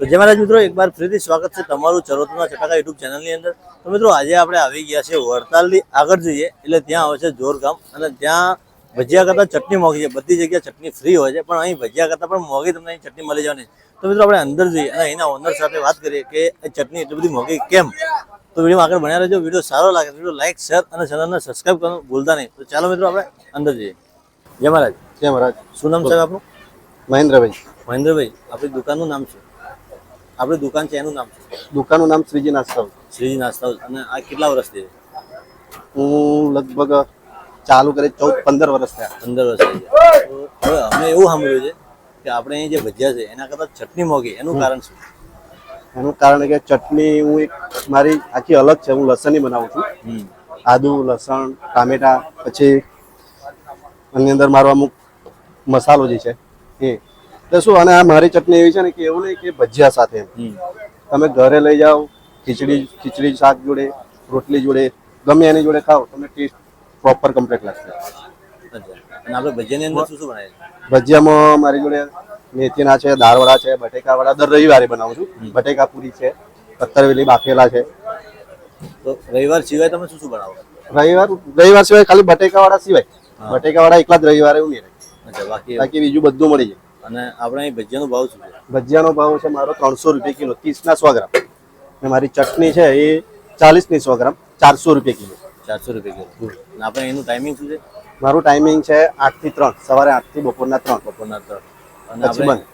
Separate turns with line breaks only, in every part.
તો જય મહારાજ મિત્રો એકવાર ફરીથી સ્વાગત છે તમારું ચરોતના ચટાકા યુટ્યુબ ચેનલની અંદર. તો મિત્રો આજે આપણે આવી ગયા છે વડતાલથી આગળ જઈએ એટલે ત્યાં આવે છે જોરગામ અને ત્યાં ભજીયા કરતાં ચટણી મોંઘી છે. બધી જગ્યાએ ચટણી ફ્રી હોય છે પણ અહીં ભજીયા કરતાં પણ મોંઘી તમને અહીં ચટણી મળી જવાની તો મિત્રો આપણે અંદર જઈએ અને અહીંના ઓનર સાથે વાત કરીએ કે ચટણી એટલી બધી મોંઘી કેમ? તો વીડિયો આગળ ભણ્યા રહેજો. વીડિયો સારો લાગે વીડિયો લાઇક શેર અને ચેનલને સબસ્ક્રાઈબ કરવાનું ભૂલતા નહીં. તો ચાલો મિત્રો આપણે અંદર જઈએ. જય મહારાજ
જય મહારાજ
શું નામ સાહેબ આપણું
મહેન્દ્રભાઈ.
મહેન્દ્રભાઈ. આપણી દુકાનનું નામ છે આપણી દુકાન છે એનું નામ
દુકાનનું નામ શ્રીજી નાસ્તા હાઉસ.
શ્રીજી નાસ્તા હાઉસ અને આ કેટલા વર્ષથી
હું લગભગ ચાલુ કરી ચૌદ પંદર વર્ષ થયા.
પંદર વર્ષ થઈ હવે અમે એવું સાંભળ્યું છે કે આપણે અહીં જે ભજીયા છે એના કરતાં ચટણી મોગી એનું કારણ શું?
એનું કારણ કે ચટણી હું એક મારી આખી અલગ છે. હું લસણની બનાવું છું. આદુ લસણ ટામેટા પછી એની અંદર મારો અમુક મસાલો જે છે એ તો શું અને આ મારી ચટણી એવી છે ને કે એવું નહીં કે ભજીયા સાથે. તમે ઘરે લઈ જાઓ ખીચડી ખીચડી શાક જોડે રોટલી જોડે ગમે એની જોડે ખાઓ તમને ટેસ્ટ પ્રોપર કમ્પ્લીટ લાગશે.
અચ્છા. અને આપણે ભજીયાની અંદર શું શું બનાવીએ?
ભજીયામાં મારી જોડે મેથીના છે દાળવડા છે બટેકાવડા દર રવિવારે બનાવું છું. બટેકા પૂરી છે પત્તરવેલી બાફેલા છે.
તો રવિવાર સિવાય તમે શું શું બનાવો?
રવિવાર રવિવાર સિવાય ખાલી બટેકાવાળા સિવાય. બટેકાવાળા એકલા જ રવિવારે ઉમેરે
નહીં બાકી
બાકી બીજું બધું મળી જાય.
અને આપણે અહીં ભજીયાનો ભાવ શું છે?
ભજીયાનો ભાવ છે મારો ત્રણસો રૂપિયા કિલો ત્રીસના સો ગ્રામ. અને મારી ચટણી છે એ ચાલીસની સો ગ્રામ ચારસો રૂપિયા કિલો.
ચારસો રૂપિયા કિલો. અને આપણે એનું ટાઈમિંગ શું છે?
મારું ટાઈમિંગ છે આઠથી ત્રણ સવારે આઠથી બપોરના ત્રણ.
બપોરના ત્રણ. અને આપણે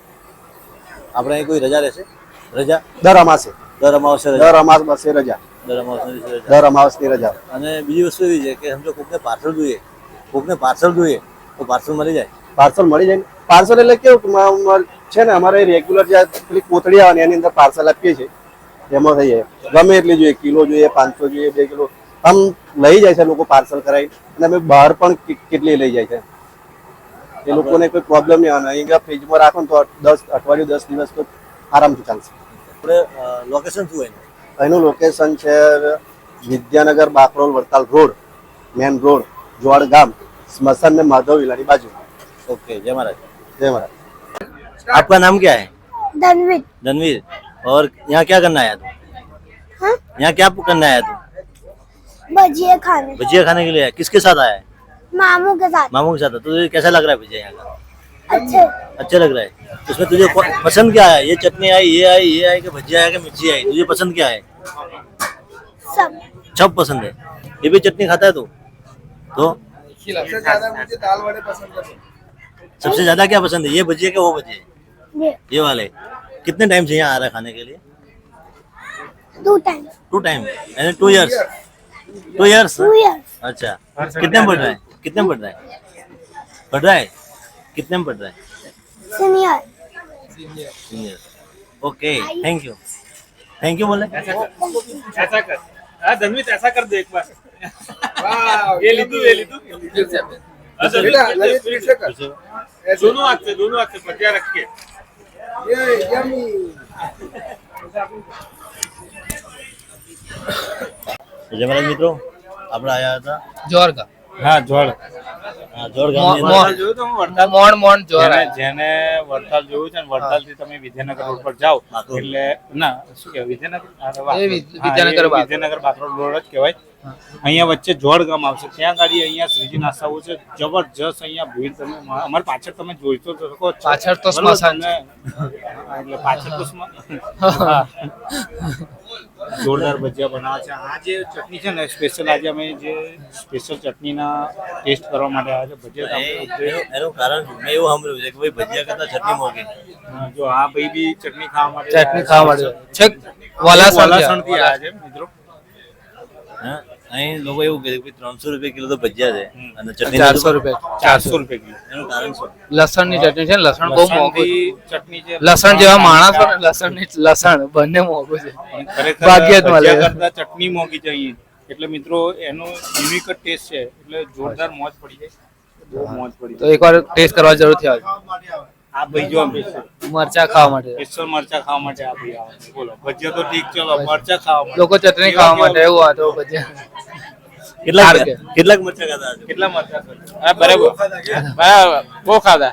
આપણે અહીં કોઈ રજા રહેશે? રજા?
દર અમાસે.
દર અમાસે
દર અમાસ બસે રજા.
દર અમાસે
દર અમાસની રજા.
અને બીજી વસ્તુ એવી છે કે સમજો કોકને પાર્સલ જોઈએ કોકને પાર્સલ જોઈએ તો પાર્સલ મળી જાય.
પાર્સલ મળી જાય. પાર્સલ એટલે કેવું છે ને અમારે રેગ્યુલર જે પેલી કોથળી આવે એની અંદર પાર્સલ આપીએ છીએ. એમાં થઈ જાય. ગમે એટલી જોઈએ કિલો જોઈએ પાંચસો જોઈએ બે કિલો. આમ લઈ જાય છે લોકો પાર્સલ કરાવી અને અમે બહાર પણ કેટલી લઈ જાય છે. એ લોકોને કોઈ પ્રોબ્લેમ નહીં આવે. અહીંયા ફ્રીજમાં રાખો ને તો દસ અઠવાડિયું દસ દિવસ તો આરામથી ચાલશે.
આપણે લોકેશન શું એનું?
લોકેશન છે Vidyanagar Bakrol Vadtal road main road જોડ ગામ સ્મશાન ને માધવ વિલાની બાજુ.
ओके जय महाराज।
जय महाराज।
आपका नाम क्या है?
धनवीर।
धनवीर। और यहाँ क्या करना आया
हाँ?
तुम यहाँ क्या करना आया तुम
भजिया खाने।
भजिया खाने के लिए किसके साथ आया है?
मामू के साथ।
मामू के साथ तुझे तो कैसा लग रहा है भजिया यहाँ का?
अच्छे।
अच्छा लग रहा है। तो उसमें तुझे पसंद क्या आया ये चटनी आई ये आई ये आई कि भजिया आया कि मिर्ची आई? तुझे पसंद क्या है?
सब।
सब पसंद है। ये भी चटनी खाता है तू? तो? दाल वड़े पसंद है। सबसे ज़्यादा क्या पसंद है? ये भजिया क्या वो भजिया
ये।
ये वाले। कितने टाइम से यहाँ आ रहा है खाने के लिए?
टू टाइम
टू टाइम यानी टू इयर्स टू इयर्स अच्छा। कितने पढ़ रहा है। कितने पढ़ रहा है? पढ़ रहा है? कितने में पढ़ रहा है?
Senior
senior okay thank you thank you बोले।
ऐसा कर। हाँ धनवीत ऐसा कर दे एक बार। ये लीधु ये लीधु हाँ, धनवीत, फिर से कर। दोनों हाथ से दोनों हाथ से पटिया रख के
જય મહારાજ મિત્રો આપણે આયા હતા
જોરગા
હા જોડ
આ જોડ ગામની
મોણ.
અંદર
જોયું તમે વડતાલ
મોણ મોણ જોર
જેને જેને વડતાલ જોયું છે ને વડતાલ થી તમે વિદ્યાનગર રોડ પર જાઓ
બાકરોલ.
એટલે ના શું કહેવાય વિદ્યાનગર અરે વાહ.
એ વિદ-
હા,
વિદ્યાનગર
એ
બાકરોલ.
વિદ્યાનગર બાકરોલ રોડ જ કહેવાય અહીંયા વચ્ચે જોડ ગામ આવશે. ત્યાં ગાડી અહીંયા શ્રીજી નાસ્તાઓ છે. જબરજસ્ત અહીંયા ભીડ તમે અમારી પાછળ તમે જોઈ તો શકો
પાછળ તો સ્મશાન
એટલે પાછળ તો સ્મશાન જોરદાર ભજીયા બનાવે છે. આ જે ચટણી છે ને સ્પેશિયલ આજે અમે જે સ્પેશિયલ ચટણીના ટેસ્ટ કરવા માટે આવ્યા છે ભજીયા તો
એનું એનું કારણ મેં એવું સાંભળ્યું છે કે ભાઈ ભજીયા કરતા ચટણી મોંઘી.
જો આ ભાઈ બી ચટણી ખાવા માટે
ચટણી ખાવા માટે. છેક
વાલાસણથી આવ્યા છે મિત્રો.
હા. અહીં લોકો એવું કહે કે ત્રણસો રૂપિયા કિલો તો ભજીયા છે. અને ચટણી
ચારસો રૂપિયા.
ચારસો રૂપિયા કિલો.
એનું કારણ શું?
લસણની ચટણી છે લસણ બહુ મોંઘું
ચટણી છે
લસણ જેવા માણસો ને લસણની લસણ બંને મોંઘું છે.
ખરેખર
જ મળે.
ચટણી મોંઘી છે અહીં. એટલે મિત્રો એનો યુનિક ટેસ્ટ છે. એટલે જોરદાર મોજ પડી જાય. બહુ મોજ પડી
તો એકવાર ટેસ્ટ કરવા જરૂરથી આવજો.
આ ભાઈ જો
મરચા ખાવા માટે.
સ્પેશિયલ મરચા ખાવા માટે આ ભાઈ આવે બોલો ભજીયા તો ઠીક છે મરચા ખાવા માટે.
લોકો ચટણી ખાવા માટે એવું આ તો ભજીયા.
મરચા ખાધા
કેટલા મરચા હા બરાબર. બરાબર. બહુ ખાધા.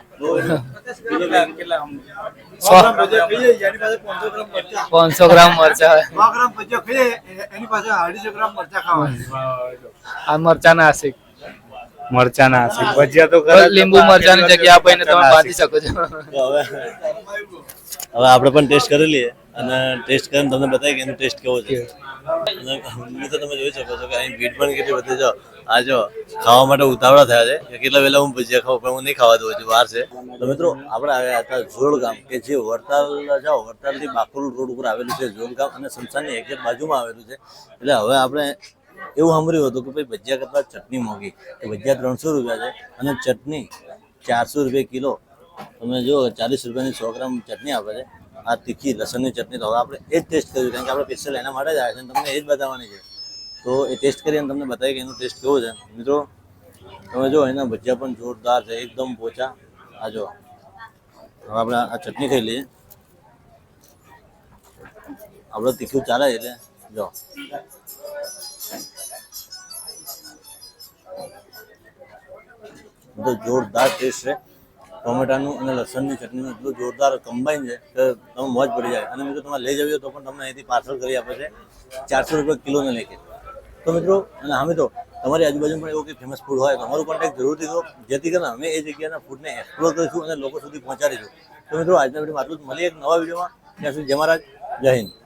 કેટલા કેટલા
પાંચસો ગ્રામ મરચા. આ મરચા નાસિક.
મરચા ના છે ભજીયા તો
લીંબુ મરચાની જગ્યા આપીને તમે બાંધી શકો છો.
હવે આપણે પણ ટેસ્ટ કરી લઈએ અને ટેસ્ટ કરીને તમને બતાવી કે એનો ટેસ્ટ કેવો છે. અને તો તમે જોઈ શકો છો કે અહીં ભીડ પણ કેટલી બધી જો આ જો ખાવા માટે ઉતાવળા થયા છે કે કેટલા વહેલા હું ભજીયા ખાઉં પણ હું નહીં ખાવા દઉં છું વાર છે. તો મિત્રો આપણે આવ્યા હતા ઝોડ ગામ કે જે વડતાલ જાઓ વડતાલથી બાકુલ રોડ ઉપર આવેલું છે ઝોડ ગામ અને સંસારની એક્ઝેક્ટ બાજુમાં આવેલું છે. એટલે હવે આપણે એવું સાંભળ્યું હતું કે ભાઈ ભજીયા કરતાં ચટણી મોંઘી. તો ભજીયા ત્રણસો રૂપિયા છે અને ચટણી ચારસો રૂપિયા કિલો. તમે જો ચાલીસ રૂપિયાની સો ગ્રામ ચટણી આપે છે. આ તીખી લસણની ચટણી તો હવે આપણે એ જ ટેસ્ટ કર્યું કારણ કે આપણે સ્પેશિયલ એના માટે જ આવે છે તમને એ જ બતાવવાની છે. તો એ ટેસ્ટ કરી અને તમને બતાવી કે એનો ટેસ્ટ કેવો છે. મિત્રો, તમે જો એના ભજીયા પણ જોરદાર છે, એકદમ પોચા. આ જો હવે આપણે આ ચટણી ખાઈ લઈએ. આપણે તીખું ચાલે એટલે જો તો જોરદાર ટેસ્ટ છે. ટોમેટાનું અને લસણની ચટણીનું એટલું જોરદાર કમ્બાઈન છે કે તમે મોજ પડી જાય. અને મિત્રો તમારે લઈ જવી તો પણ તમને અહીંથી પાર્સલ કરી આપે છે. ચારસો રૂપિયા કિલોને લેખે તો મિત્રો, અને હા મિત્રો, તમારી આજુબાજુ પણ એવું કંઈ ફેમસ ફૂડ હોય, તો અમારું કોન્ટેક્ટ જરૂરથી દો જેથી કરીને અમે એ જગ્યાના ફૂડને એક્સપ્લોર કરીશું અને લોકો સુધી પહોંચાડીશું. તો મિત્રો, આજના વિડીયોમાં આટલું મળીએ એક નવા વિડીયોમાં ત્યાં સુધી જય મહારાજ, જય હિન્દ.